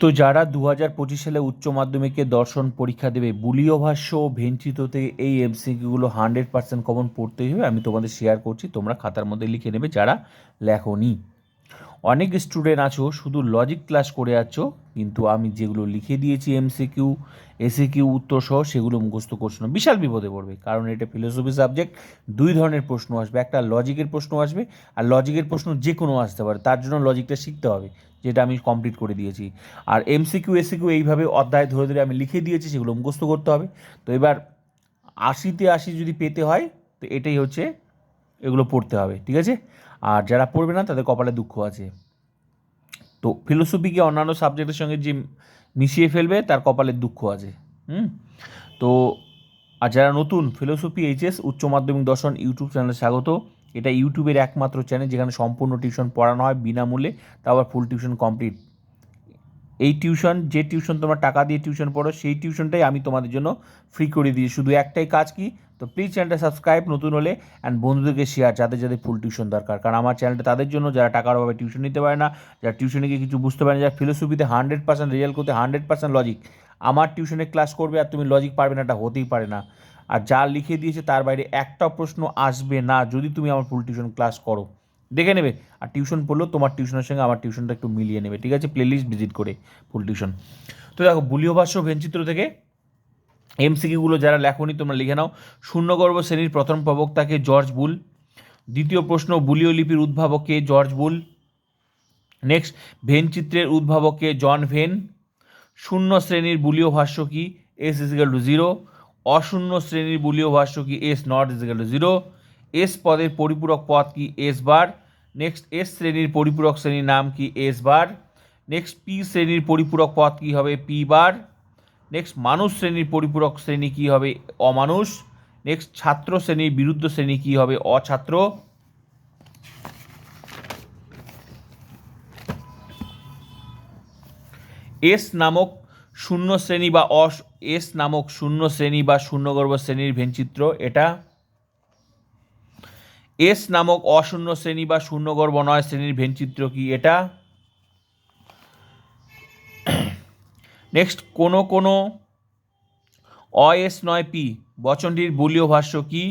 তো যারা দু হাজার পঁচিশ সালে উচ্চ মাধ্যমিকে দর্শন পরীক্ষা দেবে বুলীয় ভাষ্য ও ভেঞ্চিত থেকে এই এমসিকিউগুলো হান্ড্রেড পার্সেন্ট কমন পড়তেই হবে। আমি তোমাদের শেয়ার করছি, তোমরা খাতার মধ্যে লিখে নেবে যারা লেখনি। অনেক স্টুডেন্ট আছো, শুধু লজিক ক্লাস করে আছো, কিন্তু আমি যেগুলো লিখে দিয়েছি এমসিকিউ এসিকিউ উত্তর সহ সেগুলো মুখস্থ করছ না। বিশাল বিপদে পড়বে, কারণ এটা ফিলোসফি সাবজেক্ট দুই ধরনের প্রশ্ন আসবে। একটা লজিকের প্রশ্ন আসবে, আর লজিকের প্রশ্ন যে কোনো আসতে পারে, তার জন্য লজিকটা শিখতে হবে, যেটা আমি কমপ্লিট করে দিয়েছি। আর এমসিকিউ এসিকিউ এইভাবে অধ্যায় ধরে ধরে আমি লিখে দিয়েছি, সেগুলো মুখস্থ করতে হবে। তো এবার আশিতে আশি যদি পেতে হয়, তো এটাই হচ্ছে, এগুলো পড়তে হবে, ঠিক আছে? আর যারা পড়বে না, তাদের কপালে দুঃখ আছে। তো ফিলোসফিকে অন্যান্য সাবজেক্টের সঙ্গে যে মিশিয়ে ফেলবে, তার কপালে দুঃখ আছে। হুম? তো আর যারা নতুন ফিলোসফি এইচএস উচ্চ মাধ্যমিক দর্শন ইউটিউব চ্যানেলে স্বাগত। এটা ইউটিউবের একমাত্র চ্যানেল যেখানে সম্পূর্ণ টিউশন পড়ানো হয় বিনামূল্যে তা আবার ফুল টিউশন কমপ্লিট এই টিউশন, যে টিউশন তোমরা টাকা দিয়ে টিউশন পড়ো, সেই টিউশনটাই আমি তোমাদের জন্য ফ্রি করে দিই শুধু একটাই কাজ কি? তো প্লিজ চ্যানেলটা সাবস্ক্রাইব নতুন হলে অ্যান্ড বন্ধুদেরকে শেয়ার যাদের যাদের ফুল টিউশন দরকার। কারণ আমার চ্যানেলটা তাদের জন্য, যারা টাকার অভাবে টিউশন নিতে পারে না, যারা টিউশনে গিয়ে কিছু বুঝতে পারে না, যারা ফিলোসফিতে হান্ড্রেড পার্সেন্ট রেজাল্ট করতে হান্ড্রেড পার্সেন্ট লজিক আমার টিউশনে ক্লাস করবে আর তুমি লজিক পারবে না, এটা হতেই পারে না। আর যা লিখে দিয়েছে তার বাইরে একটা প্রশ্ন আসবে না, যদি তুমি আমার ফুল টিউশন ক্লাস করো। দেখে নেবে। আর টিউশন পড়লেও তোমার টিউশনের সঙ্গে আমার টিউশনটা একটু মিলিয়ে নেবে, ঠিক আছে? প্লেলিস্ট ভিজিট করে ফুল টিউশন তো দেখো বুলীয় ভাষ্য ভেনচিত্র থেকে এমসিকিউগুলো যারা লেখনি, তোমরা লিখে নাও। শূন্যগর্ভ শ্রেণির প্রথম প্রবক্তাকে জর্জ বুল। দ্বিতীয় প্রশ্ন বুলীয় লিপির উদ্ভাবককে জর্জ বুল। নেক্সট ভেন চিত্রের উদ্ভাবককে জন ভেন। শূন্য শ্রেণির বুলীয় ভাষ্য কি? S is equal to zero অশূন্য শ্রেণির বুলীয় ভাষ্য কি? S not is equal to zero S পদের পরিপূরক পদ কি এস বার নেক্সট এস শ্রেণির পরিপূরক শ্রেণির নাম কি এস বার নেক্সট পি শ্রেণির পরিপূরক পদ কি হবে পি বার নেক্সট মানুষ শ্রেণির পরিপূরক শ্রেণি কি হবে অমানুষ? নেক্সট ছাত্র শ্রেণির বিরুদ্ধ শ্রেণি কি হবে অছাত্র? এস নামক শূন্য শ্রেণি বা অস এস নামক শূন্য শ্রেণি বা শূন্যগর্ভ শ্রেণির ভেনচিত্র, এটা এস নামক অশূন্য শ্রেণি বা শূন্যগর্ভ নয় শ্রেণির ভেনচিত্র কি এটা? নেক্সট কোনো কোনো অ, এস নয়, পি, বচনটির বলীয় ভাষ্য কি?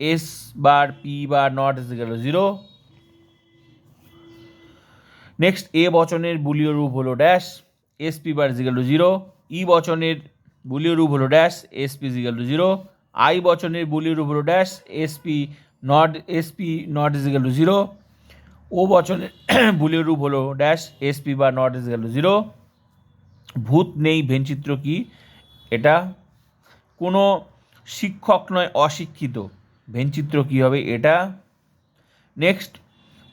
S bar, P bar, not is equal zero. Next A বচনের বুলীয় রূপ হলো dash, S P bar is equal to zero. E বচনের বুলীয় রূপ হলো dash, S P is equal to zero. I বচনের বুলীয় রূপ হলো dash, S P not S P not is equal to zero O বচনের বুলীয় রূপ হলো ড্যাশ এস পি বা not is equal to zero ভূত নেই, ভেনচিত্র কি? এটা কোনো শিক্ষক নয়, অশিক্ষিত। ভেনচিত্র কি হবে? এটা। নেক্সট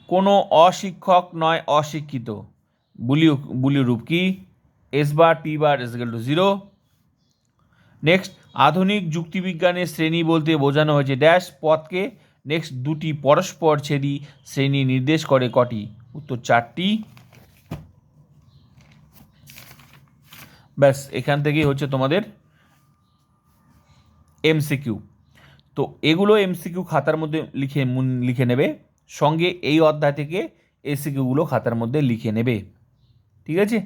কোনো অশিক্ষক নয়, অশিক্ষিত। বুলীয় বুলীয় রূপ কি? S bar P bar is equal to zero next আধুনিক যুক্তিবিজ্ঞানের শ্রেণি বলতে বোঝানো হয়েছে ড্যাশ পদকে নেক্সট দুটি পরস্পর ছেদি শ্রেণি নির্দেশ করে কটি? উত্তর চারটি। ব্যাস, এখান থেকেই হচ্ছে তোমাদের এমসিকিউ তো এগুলো এমসিকিউ খাতার মধ্যে লিখে লিখে নেবে, সঙ্গে এই অধ্যায় থেকে এসিকিউগুলো খাতার মধ্যে লিখে নেবে। ঠিক আছে?